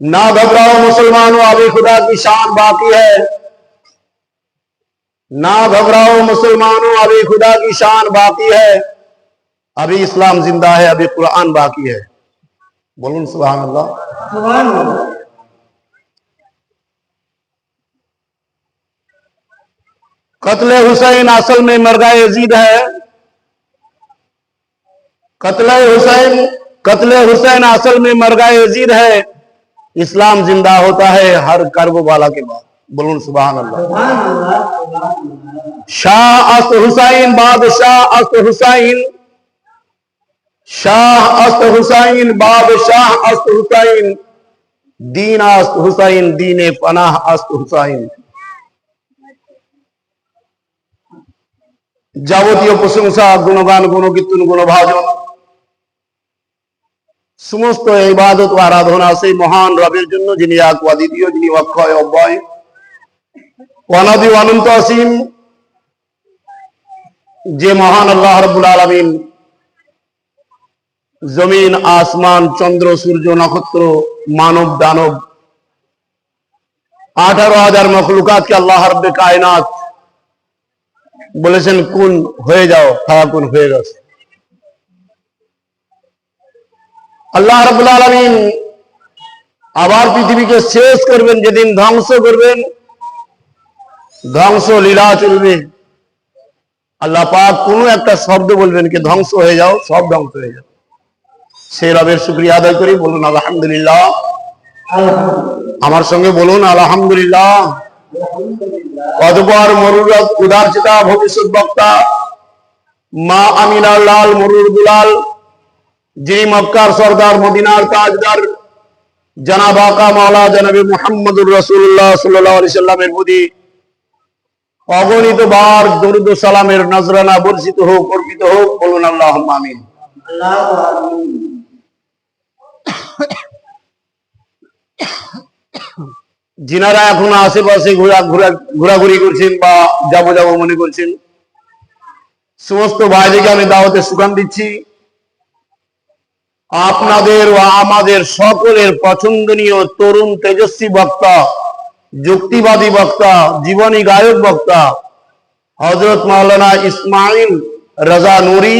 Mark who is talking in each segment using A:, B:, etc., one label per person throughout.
A: نہ گھبراؤ مسلمانوں، ابھی خدا کی شان باقی ہے۔ نہ گھبراؤ مسلمانوں، ابھی خدا کی شان باقی ہے۔ ابھی اسلام زندہ ہے، ابھی قرآن باقی ہے۔ بولو سبحان اللہ۔ سبحان اللہ قتل حسین اصل میں مرگا یزید ہے۔ قتل حسین قتل حسین اصل میں مرگا یزید ہے۔ اسلام زندہ ہوتا ہے ہر کرب والا کے بعد۔ بلون سبحان اللہ۔ شاہ است حسین بادشاہ است حسین۔ شاہ است حسین بادشاہ است حسین۔ دین است حسین، دین پناہ است حسین۔ যাবতীয় প্রশংসা গুণগান گنو গুণভাজন সমস্ত ইবাদত ও আরাধনা সেই মহান রবের জন্য, যিনি এক অদ্বিতীয় যিনি অক্ষয় অব্যয়। অনাদি অনন্ত অসীম, যে মহান আল্লাহ রব্বুল আলমিন জমিন, আসমান, চন্দ্র, সূর্য, নক্ষত্র, মানব, দানব, আঠারো হাজার মখলুকাতকে আল্লাহ রব্বে কায়নাত বলেছেন কোন হয়ে যাও তারা কোন হয়ে গেছে। আল্লাহ রাবুল আলমিন আবার পৃথিবীকে শেষ করবেন, যেদিন ধ্বংস করবেন। ধ্বংস লীলা চলবে। আল্লাহ পাক কোনো একটা শব্দ বলবেন কি ধ্বংস হয়ে যাও, সব ধ্বংস হয়ে যাও সেই রবের শুক্রিয়া আদায় করি, বলুন আলহামদুলিল্লাহ। আমার সঙ্গে বলুন আলহামদুলিল্লাহ। অতপর মরুর উদার চিতা ভবিষ্যৎ বক্তা, মা আমিনা লাল মরুর দুলাল যিনি মক্কার সর্দার, মদিনার তাজদার, জনাব আকা মাওলা জনাবি মুহাম্মদুর রাসূলুল্লাহ সাল্লাল্লাহু সাল্লামের প্রতি অগণিত বার দরুদ সালামের নজরানা বর্ষিত হোক, অর্পিত হোক, বলুন আল্লাহুম্মা আমিন। যিনারা এখন আশেপাশে ঘোরা ঘোরা ঘোরাঘুরি করছেন বা যাব যাব মনে করছেন, সমস্ত ভাইদেরকে আমি দাওয়াতে সুগান দিচ্ছি। আপনাদের ও আমাদের সকলের পছন্দনীয় তরুণ তেজস্বী বক্তা, যুক্তিবাদী বক্তা, জীবনী গায়ক বক্তা হজরত মাওলানা ইসমাইল রাজা নুরি,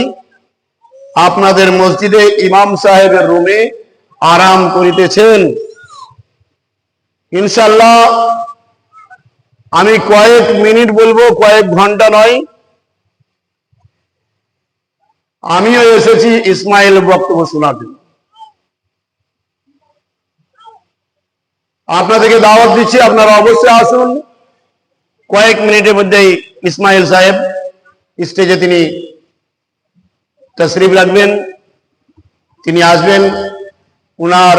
A: আপনাদের মসজিদে ইমাম সাহেবের রুমে আরাম করিতেছেন। ইনশাল্লাহ আমি কয়েক মিনিট বলব, কয়েক ঘণ্টা নয় আমিও এসেছি ইসমাইল বক্তব্য শোনাতে আপনাদেরকে দাওয়াত দিচ্ছি, আপনারা অবশ্যই আসুন। কয়েক মিনিটের মধ্যেই ইসমাইল সাহেব স্টেজে তিনি তশরিফ রাখবেন, তিনি আসবেন। উনার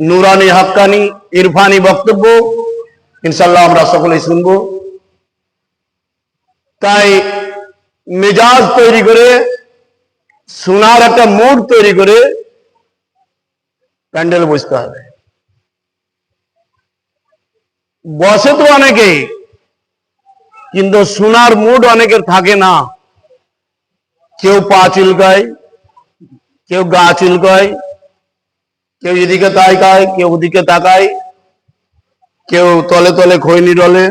A: নুরানি হাক্কানি, ইরফানি বক্তব্য ইনশাল্লাহ আমরা সকলেই শুনব। তাই মেজাজ তৈরি করে শোনার একটা মুড তৈরি করে প্যান্ডেল বসতে হবে। বসে তো অনেকে, কিন্তু শোনার মুড অনেকের থাকে না। কেউ পা চুলকায়, কেউ গা চুলকায়, কেউ এদিকে তাকায়, কেউ ওদিকে তাকায়, কেউ তলে তলে খৈনি ডলে,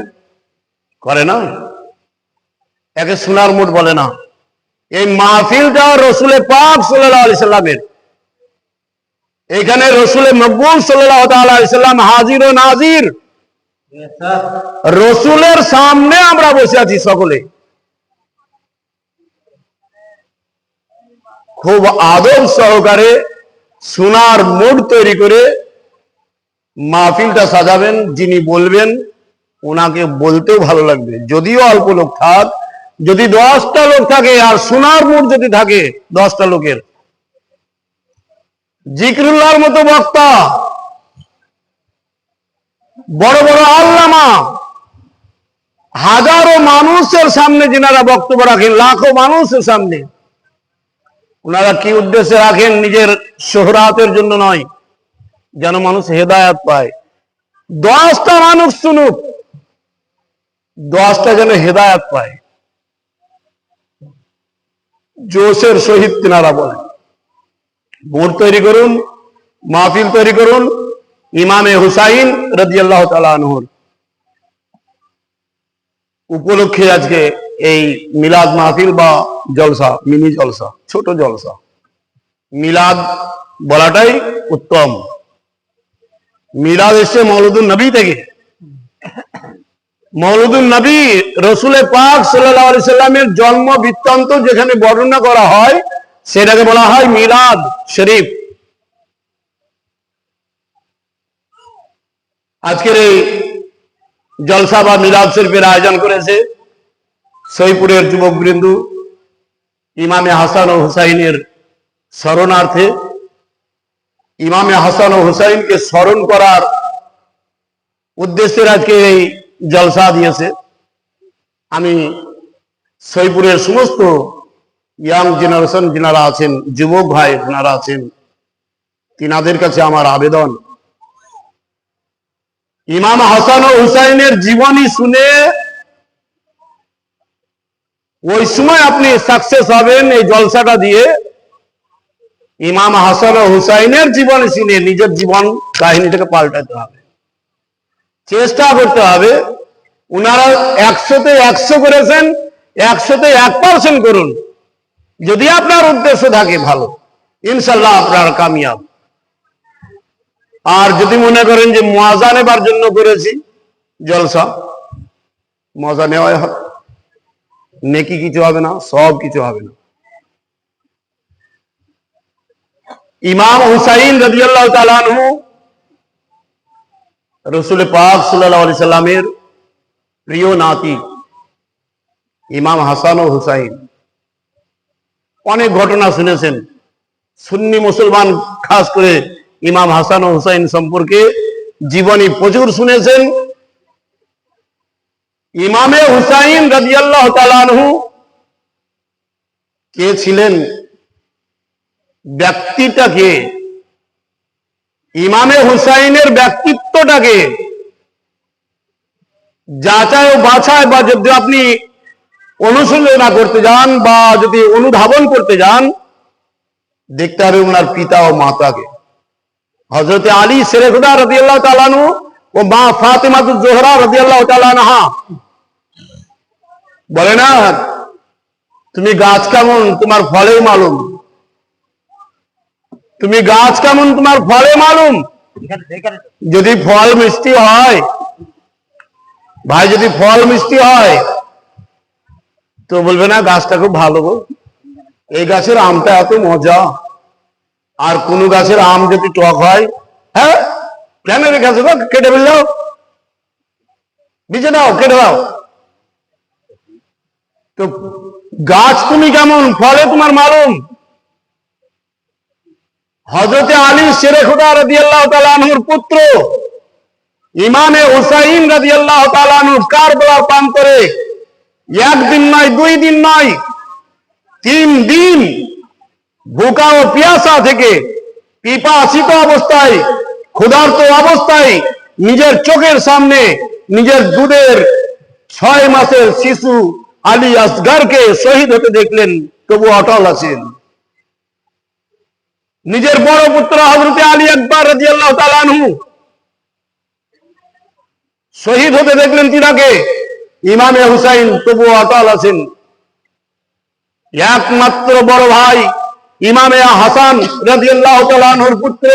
A: করে না? একে সোনার মুড বলে না। এই মাহফিলটা রসুলের পাক সাল্লাহ আলি সাল্লামের। এখানে রসুলের মকবুল সাল্লাহ সাল্লাম হাজির ও নাজির। রসুলের সামনে আমরা বসে আছি সকলে। খুব আদর সহকারে সোনার মুড তৈরি করে মাহফিলটা সাজাবেন যিনি বলবেন ওনাকে বলতেও ভালো লাগবে। যদিও অল্প লোক থাক যদি দশটা লোক থাকে আর সোনার মুড যদি থাকে, দশটা লোকের। জিকরুল্লাহর মতো বক্তা, বড় বড় আল্লামা, হাজারো মানুষের সামনে যিনারা বক্তব্য রাখেন, লাখো মানুষের সামনে, ওনারা কি উদ্দেশ্যে রাখেন নিজের সোহরাতের জন্য নয়, যেন মানুষ হেদায়াত পায়। দশটা মানুষ শুনুক, দশটা যেন হেদায়াত পায়। জোশের সহিত তিনারা বলেন। বোর্ড তৈরি করুন, মাহফিল তৈরি করুন, ইমামে হুসাইন রাদিয়াল্লাহু তাআলা উপলক্ষে আজকে এই মিলাদ মাহফিল বা জলসা, মিনি জলসা, ছোট জলসা। মিলাদ বলাটাই উত্তম। মিলাদ এসছে মৌলুদুল নবী থেকে। মৌলুদুল নবী রসুলের পাক সাল্লামের জন্ম বৃত্তান্ত যেখানে বর্ণনা করা হয়, সেটাকে বলা হয় মিলাদ শরীফ। আজকের এই জলসা বা মিলাদ শরীফের আয়োজন করেছে সৈপুরের যুবক বৃন্দু ইমামে হাসান ও হুসাইনের স্মরণার্থে। ইমামে হাসান ও হুসাইনকে স্মরণ করার উদ্দেশ্যের আজকে এই জলসা দিয়েছে। আমি সৈপুরের সমস্ত ইয়াং জেনারেশন যিনারা আছেন, যুবক ভাই যিনারা আছেন, তিনাদের কাছে আমার আবেদন। ইমাম হাসান ও হুসাইনের জীবনী শুনে ওই সময় আপনি সাকসেস হবেন এই জলসাটা দিয়ে। ইমাম হাসান ও হুসাইনের জীবনী শুনে নিজের জীবন কাহিনীটাকে পাল্টাতে হবে। চেষ্টা করতে হবে। উনারা একশোতে একশো করেছেন, একশোতে এক পার্সেন্ট করুন। যদি আপনার উদ্দেশ্য থাকে ভালো, ইনশাল্লাহ আপনার কামিয়াব। আর যদি মনে করেন যে মজা নেবার জন্য করেছি, জলসা, মজা নেওয়াই হবে নেকি কিছু হবে না, সব কিছু হবে না। ইমাম হুসাইন রাদিয়াল্লাহ তালানহু রসুল পাক সাল্লাহ আলি সাল্লামের প্রিয় নাতি, ইমাম হাসান ও হুসাইন। অনেক ঘটনা শুনেছেন। সুন্নি মুসলমান খাস করে ইমাম হাসান ও হুসাইন সম্পর্কে জীবনী প্রচুর শুনেছেন। ইমামে হুসাইন রাজিয়াল্লাহ কে ছিলেন? ব্যক্তিটাকে ইমামে হুসাইনের ব্যক্তিত্বটাকে যাচাই ও বাছায় বা যদি আপনি অনুশীলনা করতে যান বা যদি অনুধাবন করতে যান, দেখতে হবে ওনার পিতা ও মাতাকে। হজরতে আলী সেরেখুদা রদিয়াল্লাহ তালানু ও মা ফাতেমাতুল জোহরা রদিয়াল্লাহ তালানহা বলে না, তুমি গাছ কেমন? তোমার ফলে মালুম। তুমি গাছ কেমন? তোমার ফলে মালুম। যদি ফল মিষ্টি হয়, ভাই যদি ফল মিষ্টি হয়, তো বলবে না, গাছটা খুব ভালো গো। এই গাছের আমটা এত মজা। আর কোন গাছের আম যদি টক হয় হ্যাঁ? কেন রেখেছো গো? কেটে ফেলল বিছে দাও কেটে দাও। তো গাছ তুমি কেমন? ফলে তোমার মালুম। হজরতে আলী শেরে খুদা রাজি আল্লাহ তালানহুর পুত্র, ইমামে হুসাইন রাজি আল্লাহ তালানহুর কারবালার প্রান্তরে একদিন নয়, দুই দিন নয়, তিন দিন ভুকা ও পিয়াসা থেকে পিপাসিত অবস্থায়, ক্ষুধার্ত অবস্থায় নিজের চোখের সামনে নিজের দুধের ছয় মাসের শিশু আলী আসগারকে শহীদ হতে দেখলেন, তবু অটল আছেন। নিজের বড় পুত্র হজরতে আলী আকবর রাজি আল্লাহ তালানহু শহীদ হতে দেখলেন তিনাকে। ইমামে হুসাইন তবু অটল আছেন। একমাত্র বড় ভাই ইমামে হাসান রাজিয়াল্লাহ তালানহুর পুত্র।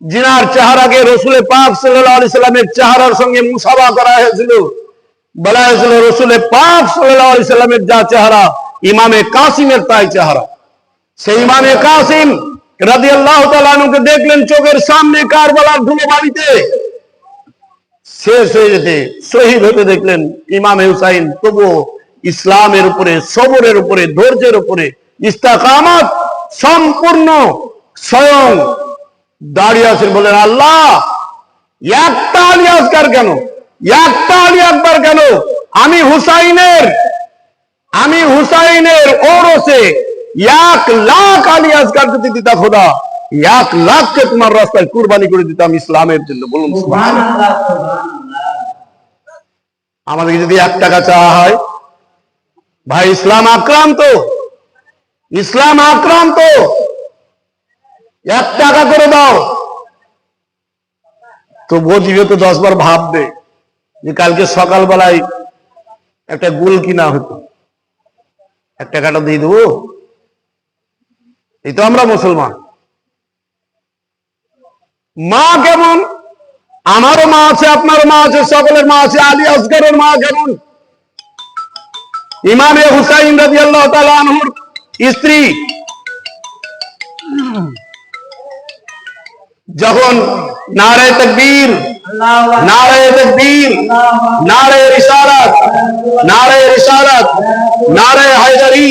A: জিনার চেহারাকে রসুলে পাক সাল্লাহ আলি সাল্লামের চেহারার সঙ্গে মুসাফা করা হয়েছিল। বলা হয়েছিল রসুলে পাক সাল্লাহ আলি সাল্লামের যা চেহারা, ইমামে কাসিমের তাই চেহারা। সেই ইমামে কাসিম রাজি আল্লাহ তালুকে দেখলেন চোখের সামনে কারবালার ধুলো বাড়িতে শেষ হয়ে যেতে শহীদ হতে দেখলেন ইমাম হুসাইন, তবুও ইসলামের উপরে, সবরের উপরে, ধৈর্যের উপরে, ইস্তাকামাত সম্পূর্ণ স্বয়ং দাঁড়িয়ে আছেন বলেন, আল্লাহ, একটা আলী আসগার কেন? একটা আলী আকবর কেন? আমি হুসাইনের আমি হুসাইনের ওরসে এক লাখ আলী আসগার যদি দিতা খোদা, এক লাখকে তোমার রাস্তায় কুরবানি করে দিতাম ইসলামের জন্য। বলুন। আমাদেরকে যদি এক টাকা চাওয়া হয়, ভাই, ইসলাম আক্রান্ত। ইসলাম আক্রান্ত। এক টাকা করে দাও। তবুও দিবে তো দশ বার ভাববে যে কালকে সকালবেলায় একটা গোল কিনা হতো। এক টাকাটা দিয়ে দেবো? এই তো আমরা মুসলমান। মা কেমন? আমারও মা আছে, আপনারও মা আছে, সকলের মা আছে, আলী আসগরের মা কেমন? ইমামে হুসাইন রাজি আল্লাহ তালুর স্ত্রী। যখন নারায় তকবীর নারায় তকবীর নারায় রিসালাত নারায় রিসালাত নারায় হায়দারি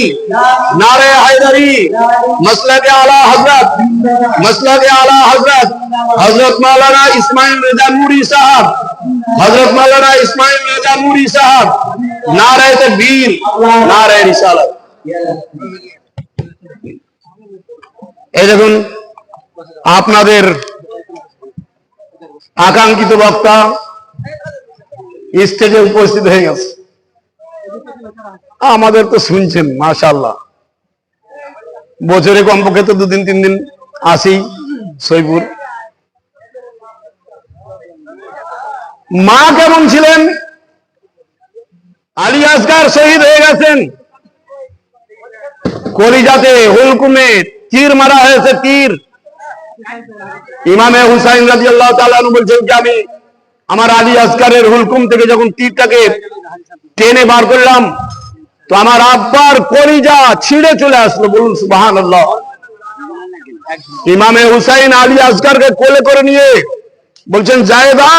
A: নারায় হায়দারি মসলক আলা হযরত মসলক আলা হযরত হযরত মাওলানা ইসমাইল রেজা নুরি সাহেব হযরত মাওলানা ইসমাইল রেজা নুরি সাহেব নারায় তকবীর নারায় রিসালাত এই দেখুন আপনাদের আকাঙ্ক্ষিত বক্তা স্টেজে উপস্থিত হয়ে গেছে। আমাদের তো শুনছেন মাশাল্লাহ বছরে কমপক্ষে তো দুদিন তিন দিন আসি সৈপুর মা কেমন ছিলেন? আলী আসগার শহীদ হয়ে গেছেন। কলিজাতে হুলকুমে তীর মারা হয়েছে, তীর। ইমামে হুসাইন রাজি আল্লাহ তালু বলছেন যে আমি আমার আলী আসকারের হুলকুম থেকে যখন তীরটাকে টেনে বার করলাম, তো আমার আব্বার কলিজা ছিঁড়ে চলে আসলো। বলুন সুবাহান আল্লাহ ইমামে হুসাইন আলী আসগারকে কোলে করে নিয়ে বলছেন, জায়দা,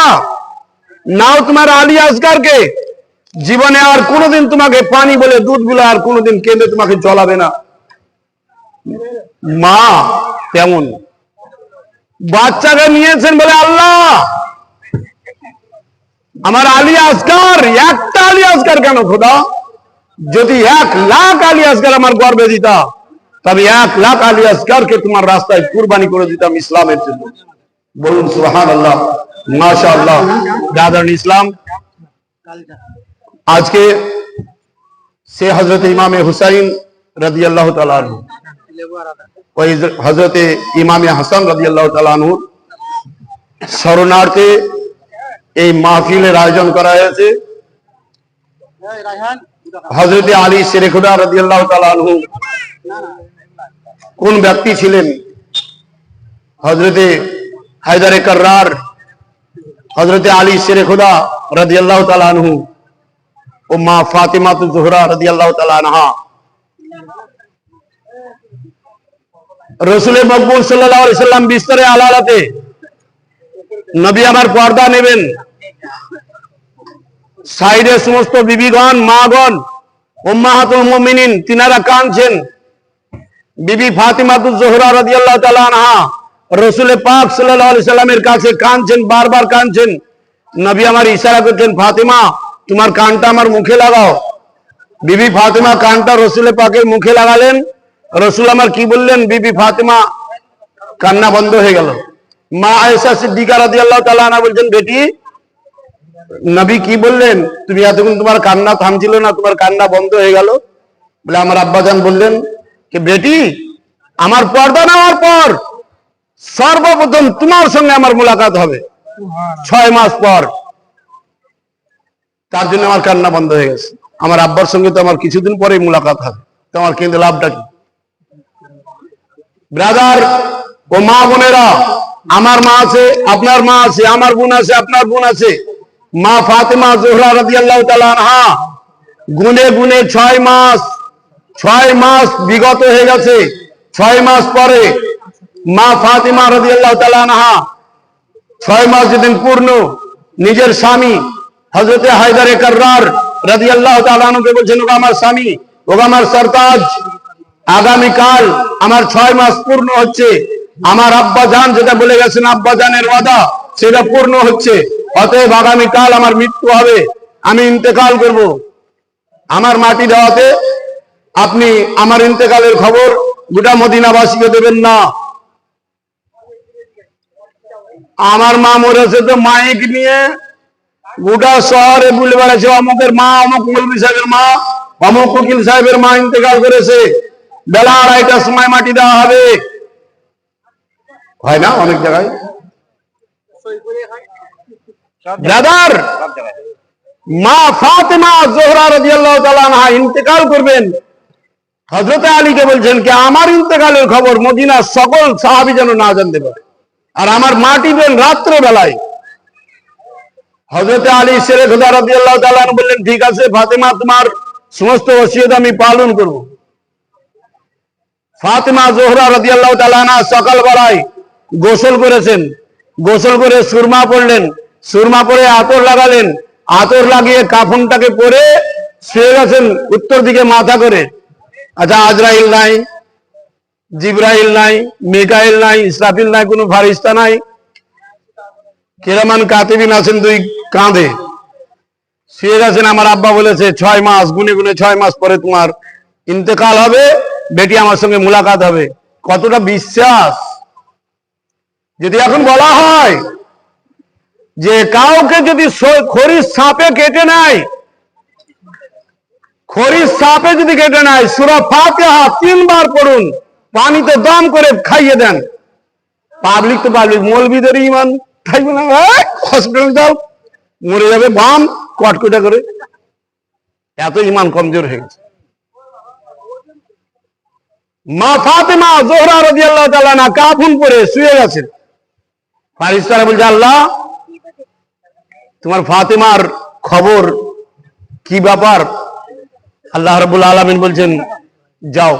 A: নাও তোমার আলী আসগারকে জীবনে আর কোনোদিন তোমাকে পানি বলে দুধ বলে আর কোনোদিন কেঁদে তোমাকে চলাবে না। মা, তেমন। বাচ্চাকে নিয়েছেন বলে আল্লাহ। আমার আলী আসকার, একটা আলী আসকার কেন খোদা? যদি এক লাখ আলী আসকার আমার গর্বে দিতা, তবে এক লাখ আলী আসকারকে তোমার রাস্তায় কুরবানি করে দিতাম ইসলামের জন্য। বলুন সুহান আল্লাহ মাশা আল্লাহ দাদান ইসলাম। আজকে সে হজরত ইমামে হুসাইন রাজি আল্লাহ তালু ওই হজরতে ইমামে হাসান রাজি তালুর শরণার্থে এই মাহফিলের আয়োজন করা হয়েছে। হজরতে আলী শেরেখুদা রাজি আল্লাহ তালু কোন ব্যক্তি ছিলেন? হজরতে হায়দারে কর্রার হজরতে আলী শেরেখুদা রাজি আল্লাহ তালু ও মা ফাতিমা জোহরা রাজি আল্লাহ তালহা রসুলের মকবুল সাল্লাহ সাল্লাম বিস্তরে আলালাতে নবী আমার পর্দা নেবেন। সাইডে সমস্ত বিবিগণ, মাগণ, উম্মাহাতুল মুমিনিন, তিনারা কাঁদছেন। বিবি ফাতিমাতুল জোহরা রাদিয়াল্লাহু তাআলা আনহা রসুলের পাক সাল্লাল্লাহু আলাইহি সাল্লামের কাছে কাঁদছেন, বারবার কাঁদছেন। নবী আমার ইশারা করছেন, ফাতিমা, তোমার কানটা আমার মুখে লাগাও। বিবি ফাতিমা কানটা রসুলের পাকের মুখে লাগালেন। রসুল আমার কি বললেন? বিবি ফাতেমা, কান্না বন্ধ হয়ে গেল। মা আয়েশা সিদ্দিকা রাদিয়াল্লাহু তাআলা আনহা বলছেন, বেটি, নবী কি বললেন? তুমি এতক্ষণ তোমার কান্না থামছিল না, তোমার কান্না বন্ধ হয়ে গেল। বলে আমার আব্বাজান বললেন বেটি, আমার পর্দা নেওয়ার পর। সর্বপ্রথম তোমার সঙ্গে আমার মোলাকাত হবে, ছয় মাস পর। তার জন্য আমার কান্না বন্ধ হয়ে গেছে। আমার আব্বার সঙ্গে তো আমার কিছুদিন পরেই মোলাকাত হবে। তো আমার কেঁদে লাভটা কি? ব্রাদার ও মা বোনেরা, আমার মা আছে, আপনার মা আছে, আমার বোন আছে, আপনার বোন আছে। মা ফাতেমা জোহরা তাআলা আনহা, গুনে গুনে ছয় মাস ছয় মাস বিগত হয়ে গেছে। ছয় মাস পরে মা ফাতিমা রাদিয়াল্লাহু আল্লাহ আনহা, ছয় মাস যেদিন পূর্ণ, নিজের স্বামী হজরতে হায়দারে কর্রার রাদিয়াল্লাহু আল্লাহ আনহুকে বলছেন, ওগো আমার স্বামী, ওগো আমার সরতাজ আগামীকাল আমার ছয় মাস পূর্ণ হচ্ছে। আমার আব্বা জান যেটা বলে গেছেন, আব্বা জানের ওয়াদা, সেটা পূর্ণ হচ্ছে। অতএব আগামীকাল আমার মৃত্যু হবে। আমি ইন্তেকাল করব। আমার মাটি দেওয়াতে আপনি আমার ইন্তেকালের খবর গোটা মদিনাবাসীকে দেবেন না। আমার মা মরেছে তো মাইক নিয়ে। গোটা শহরে বলে বেড়াচ্ছে অমুকের মা, অমুক মৌলবী সাহেবের মা, অমুক উকিল সাহেবের মা ইন্তেকাল করেছে। বেলা আড়াইটার সময় মাটি দেওয়া হবে। হয় না অনেক জায়গায়? ব্রাদার, মা ফাতেমা জোহরা ইন্তেকাল করবেন। হযরত আলীকে বলছেন কি, আমার ইন্তেকালের খবর মদিনার সকল সাহাবী যেন না জানতে পারে। আর আমার মাটি দেন রাত্রে বেলায় হযরত আলী শেরে খোদা রাদিয়াল্লাহু তাআলা বললেন, ঠিক আছে ফাতেমা, তোমার সমস্ত ওসিয়ত আমি পালন করব। ফাতেমা জোহরা রাদিয়াল্লাহু তাআলা আনহা সকাল বেলায় গোসল করেছেন। গোসল করে সুরমা পড়লেন সুরমা পরে আতর লাগালেন। আতর লাগিয়ে কাফনটাকে পরে শুয়ে গেছেন উত্তর দিকে মাথা করে। আচ্ছা আজরাইল নাই, জিব্রাইল নাই, মিকাইল নাই, ইসরাফিল নাই, কোনো ফারিস্তা নাই। কিরামান কাতিবিন আছেন দুই কাঁধে। শুয়ে গেছেন আমার আব্বা বলেছে, ছয় মাস, গুনে গুনে ছয় মাস পরে তোমার ইন্তেকাল হবে। বেটি আমার সঙ্গে মুলাকাত হবে। কতটা বিশ্বাস? যদি এখন বলা হয় যে কাউকে যদি খড়ির সাপে কেটে নেয়, খড়ির সাপে যদি কেটে নেয়, সুরা ফাতিহা তিনবার পড়ুন, পানিতে দম করে খাইয়ে দেন। পাবলিক তো পাবলিক মৌলবিদের ইমান থাকবে না হসপিটাল যাও, মরে যাবে, বাম, কটকটা করে। এত ইমান কমজোর হয়ে গেছে। মা ফাতেমা জোহরা রাদিয়াল্লাহু তাআলা না কাফুন পরে শুয়ে ফারিস্তারা বলছে, আল্লাহ, তোমার ফাতেমার খবর কি ব্যাপার? আল্লাহ রাব্বুল আলামিন বলছেন, যাও,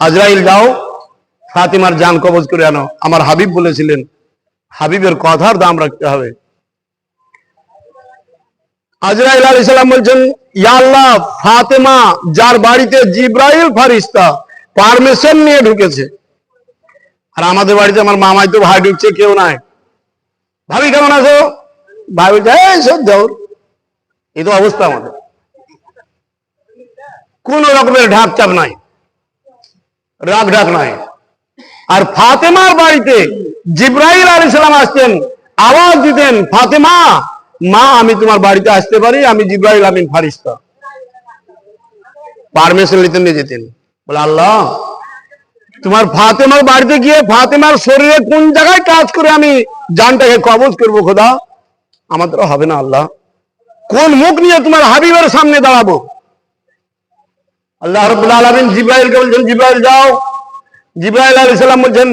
A: আজরাইল যাও, ফাতেমার জান কবজ করে আনো। আমার হাবিব বলেছিলেন, হাবিবের কথার দাম রাখতে হবে। আজরাইল আলি সালাম বলছেন, ইয়া আল্লাহ, ফাতেমা, যার বাড়িতে জিব্রাইল ফারিস্তা পারমিশন নিয়ে ঢুকেছে। আর আমাদের বাড়িতে আমার মামাই তো ভাই ঢুকছে, কেউ নাই। ভাবি, কেমন আছো? ভাই বলছে সব দেওর এই তো অবস্থা আমাদের। কোন রকমের ঢাক চাপ নাই, রাগ ঢাক নাই। আর ফাতেমার বাড়িতে জিব্রাইল আলী সালাম আসতেন, আওয়াজ দিতেন, ফাতেমা, মা, আমি তোমার বাড়িতে আসতে পারি, আমি জিব্রাইল আমিন ফারিস্তা। পারমিশন নিতে নিয়ে যেতেন। বলে, আল্লাহ, তোমার ফাতেমার বাড়িতে গিয়ে ফাতেমার শরীরে কোন জায়গায় কাজ করে আমি জানটাকে কবজ করব খোদা? আমার দ্বারা হবে না, আল্লাহ। কোন মুখ নিয়ে তোমার হাবিবের সামনে দাঁড়াবো? আল্লাহ আলমিন জিব্রাইলকে বলছেন, জিব্রাইল, যাও। জিব্রাইল আলী সাল্লাম বলছেন,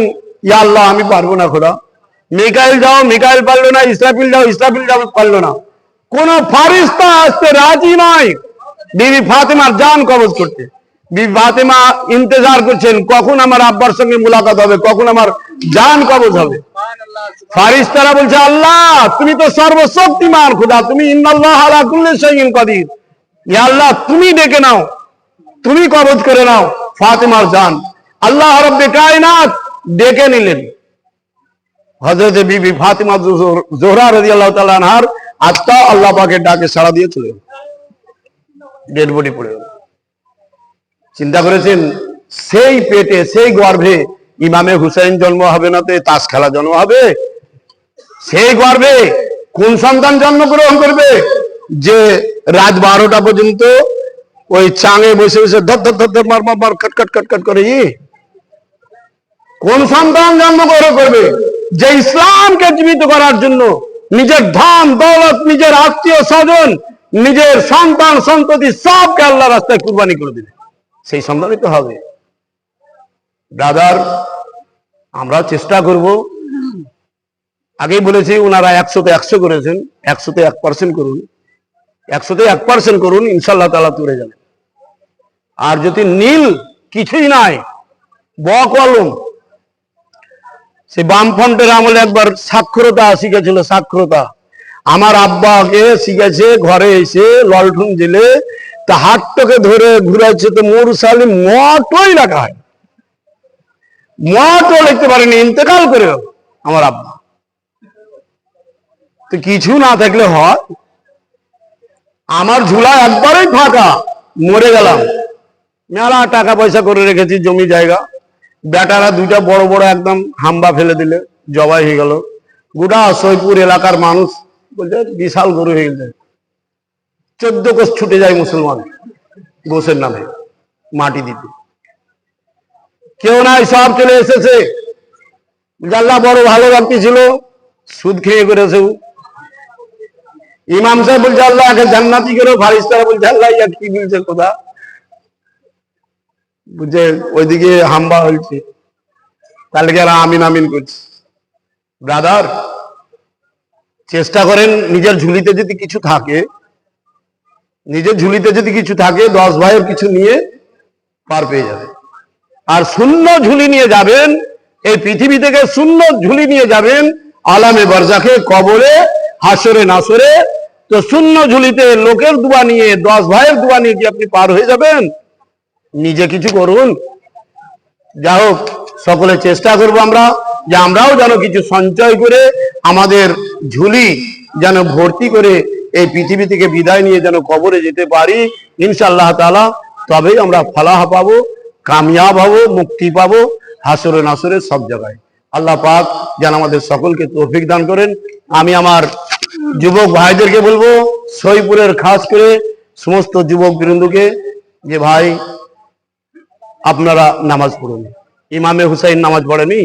A: ইয়া আল্লাহ, আমি পারব না খোদা। মিকাইল যাও, মিকাইল পারল না, ইসরাফিল যাও ইসরাফিল যাও, পারল না। কোন ফারিস্তা আসতে রাজি নয়। বিবি ফাতেমার জান কবজ করতে। ফাতেমা ইন্তজার করছেন, কখন আমার আব্বার সঙ্গে মুলাকাত হবে, কখন আমার জান কবজ হবে? ফারিস্তারা বলছে, আল্লাহ, তুমি তো সর্বশক্তিমান খুদা, তুমি কাদির। আল্লাহ, তুমি ডেকে নাও, তুমি কবজ করে নাও ফাতেমার জান। আল্লাহ রব্বে কায়নাত ডেকে নিলেন। হযরত বিবি ফাতিমা জোহর- জোহরা রাদিয়াল্লাহু তাআলা আনহার আত্মা আল্লাহ পাকের ডাকে সাড়া দিয়ে চলে গেল। ডেড বডি পড়ে গেল। চিন্তা করেছেন, সেই পেটে, সেই গর্ভে ইমামে হুসাইন জন্ম হবে না তো তাস খেলা জন্ম হবে? সেই গর্ভে কোন সন্তান জন্মগ্রহণ করবে? যে রাত বারোটা পর্যন্ত ওই চাঙে বসে বসে ধর ধর ধর মার মার কট কট কট কট করে কোন সন্তান জন্মগ্রহণ করবে? যে ইসলামকে জীবিত করার জন্য নিজের ধন, দৌলত, নিজের আত্মীয় স্বজন, নিজের সন্তান সন্ততি সবকে আল্লাহ রাস্তায় কুরবানি করে দিবে। সেই সন্তানই তো হবে। ব্রাদার আমরা চেষ্টা করব। আগেই বলেছি ওনারা একশোতে একশো করেছেন, একশোতে এক পার্সেন্ট করুন। একশোতে এক পার্সেন্ট করুন ইনশাল্লাহ তালা তুলে যাবে। আর যদি নীল কিছুই নাই ব কলম সে বামফ্রন্টের আমলে একবার সাক্ষরতা শিখেছিল, সাক্ষরতা। আমার আব্বাকে শিখেছে, ঘরে এসে ললঠুন জেলে তা হাতটাকে ধরে ঘুরাচ্ছে তো মোরসালি মটই লেখা হয়। মটও লিখতে পারেনি, ইন্তেকাল করে আমার আব্বা। তো কিছু না থাকলে হয়, আমার ঝুলা একবারই ফাঁকা, মরে গেলাম। মেলা টাকা পয়সা করে রেখেছি, জমি জায়গা। বেটারা দুইটা বড় বড় একদম হাম্বা ফেলে দিলে, জবাই হয়ে গেল। গোটা সৈপুর এলাকার মানুষ বলছে, বিশাল গরু হয়ে গেছে। চোদ্দ কোষ ছুটে যায় মুসলমান গোসের নামে, মাটি দিতে। কেউ নাই সব চলে এসেছে। জাল্লা বড় ভালো ব্যক্তি ছিল, সুদ খেয়ে করেছে। ইমাম সাহেব বলছে, আল্লাহ একে জান্নাতি করো, ফারিস্তারা বলছে, আল্লাহ ইয়া কি বলছে কোথা বুঝে ওইদিকে হাম্বা হয়েছে। তাহলে কি আর আমিন আমিন করছি? ব্রাদার, চেষ্টা করেন নিজের ঝুলিতে যদি কিছু থাকে নিজের ঝুলিতে যদি কিছু থাকে, দশ ভাইয়ের কিছু নিয়ে পার পেয়ে যাবে। আর শূন্য ঝুলি নিয়ে যাবেন, এই পৃথিবী থেকে শূন্য ঝুলি নিয়ে যাবেন আলামে বরজাকে কবরে, হাসরে, নাসরে। তো শূন্য ঝুলিতে লোকের দুয়া নিয়ে, দশ ভাইয়ের দুয়া নিয়ে কি আপনি পার হয়ে যাবেন? নিজে কিছু করুন। যা হোক, সকলে চেষ্টা করব আমরা যে আমরাও যেন কিছু সঞ্চয় করে আমাদের ঝুলি যেন ভর্তি করে এই পৃথিবী থেকে বিদায় নিয়ে যেন কবরে যেতে পারি ইনশাআল্লাহ তাআলা তবেই আমরা ফলাহ পাবো কামিয়াব হব মুক্তি পাবো হাসরে নাসরে সব জায়গায়। আল্লাহ পাক যেন আমাদের সকলকে তৌফিক দান করেন। আমি আমার যুবক ভাইদেরকে বলব সইপুরের খাস করে সমস্ত যুবক বৃন্দুকে যে ভাই আপনারা নামাজ পড়ুন। ইমামে হুসাইন নামাজ পড়েনি?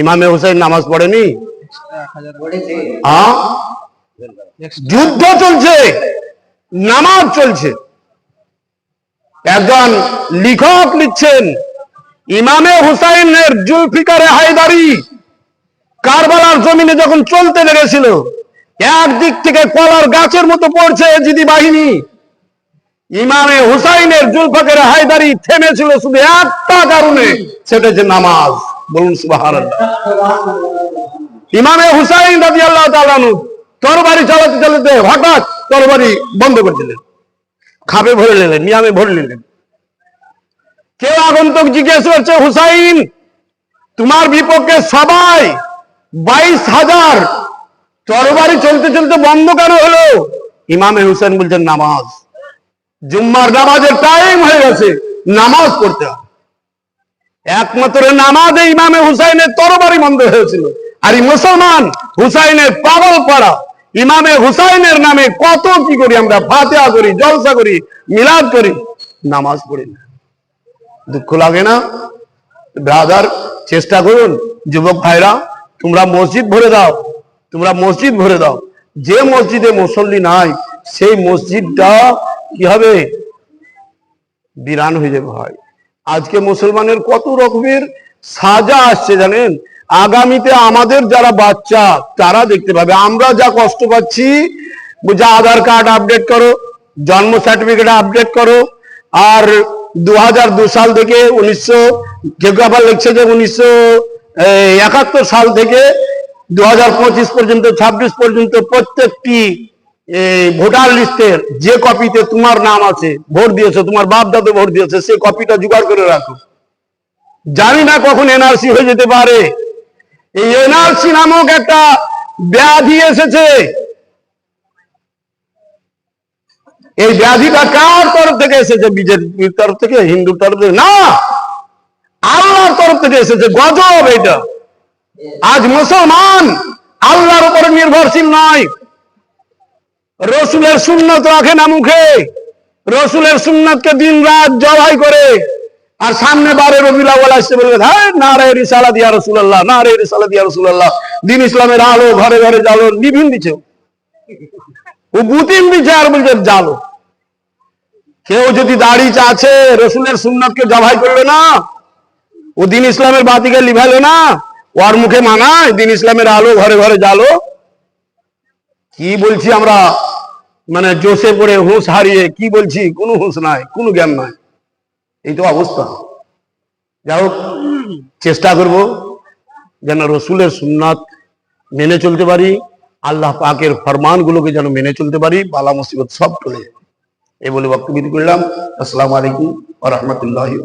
A: ইমামে হুসাইন নামাজ পড়েনি? হ্যাঁ? যুদ্ধ চলছে, নামাজ চলছে। একজন লিখক লিখছেন, ইমামে হুসাইনের জুলফিকারে হায়দারি কারবালার জমিনে যখন চলতে লেগেছিল, একদিক থেকে কলার গাছের মতো পড়ছে জিদি বাহিনী। ইমামে হুসাইনের জুলফাকের হায়দারি থেমেছিল শুধু একটা কারণে, সেটা হচ্ছে নামাজ। বলুন সুবাহার ইমামে হুসাইন রাজি আল্লাহ তরবারি চালাতে চালাতে হঠাৎ তরবারি বন্ধ করে দিলেন। খাপে ভরে নিলেন নিয়ামে ভরে নিলেন। কেউ আগন্তক জিজ্ঞেস করছে, হুসাইন, তোমার বিপক্ষে সবাই বাইশ হাজার তরবারি চলতে চলতে বন্ধ কেন হলো? ইমামে হুসেন বলছেন, নামাজ। জুম্মার নামাজের টাইম হয়ে গেছে, নামাজ পড়তে হবে। একমাত্র নামাজে ইমামে হুসাইনের তরবারি বন্ধ হয়েছিল। আর এই মুসলমান হুসাইনের পাগল পাড়া ইমামে হুসাইনের নামে কত কি করি আমরা? ফাতেহা করি, জলসা করি, মিলাদ করি, নামাজ পড়ি না। দুঃখ লাগে না? ব্রাদার, চেষ্টা করুন, যুবক ভাইরা, তোমরা মসজিদ ভরে দাও, তোমরা মসজিদ ভরে দাও। যে মসজিদে মুসল্লি নাই, সেই মসজিদটা কি হবে? বিরান হয়ে যাবে ভাই। আজকে মুসলমানের কত রকমের সাজা আসছে জানেন? আগামীতে আমাদের যারা বাচ্চা, তারা দেখতে পাবে। আমরা যা কষ্ট পাচ্ছি, যে আধার কার্ড আপডেট করো, জন্ম সার্টিফিকেট আপডেট করো, আর দু সাল থেকে উনিশশো আবার লিখছে যে উনিশশো একাত্তর সাল থেকে দু হাজার পঁচিশ পর্যন্ত, ছাব্বিশ পর্যন্ত প্রত্যেকটি ভোটার লিস্টের যে কপিতে তোমার নাম আছে, ভোট দিয়েছ, তোমার বাপ দাদু ভোট দিয়েছে, সেই কপিটা জোগাড় করে রাখো। জানি না কখন এনআরসি হয়ে যেতে পারে। এই এনআরসি নামক একটা ব্যাধি এসেছে। এই ব্যাধিটা কার তরফ থেকে এসেছে? বিজেপির তরফ থেকে? হিন্দুর তরফ থেকে? না! আল্লাহর তরফ থেকে এসেছে। গজব এটা আজ মুসলমান আল্লাহর উপরে নির্ভরশীল নয়। রসুলের সুন্নত রাখে না মুখে। রসুলের সুন্নতকে দিন রাত জবাই করে। আর সামনে বারে রবিলা বলা আসছে বলবে হ্যাঁ না রে রিসালা দিয়া রসুল্লাহ না রে রিসালা দিয়া রসুল্লাহ দিন ইসলামের আলো, ঘরে ঘরে জালো নিভিন দিছে। ও বুতিন দিছে আর বলছে জালো কেউ যদি দাড়ি আছে রসুলের সুন্নতকে জবাই করল না, ও দিন ইসলামের বাতিকে লিভালো না ওর মুখে মানায়, দিন ইসলামের আলো, ঘরে ঘরে জালো কি বলছি আমরা? মানে জোশে পড়ে হুঁশ হারিয়ে কি বলছি? কোনো হুঁশ নাই, কোনো জ্ঞান নাই। এই তো অবস্থা। যাই হোক, চেষ্টা করব যেন রসুলের সুন্নাত মেনে চলতে পারি, আল্লাহ পাকের ফরমানগুলোকে যেন মেনে চলতে পারি, বালা মুসিবত সব চলে যায়। এই বলে বক্তব্য করলাম আসসালামু আলাইকুম আ রাহমাতুল্লাহি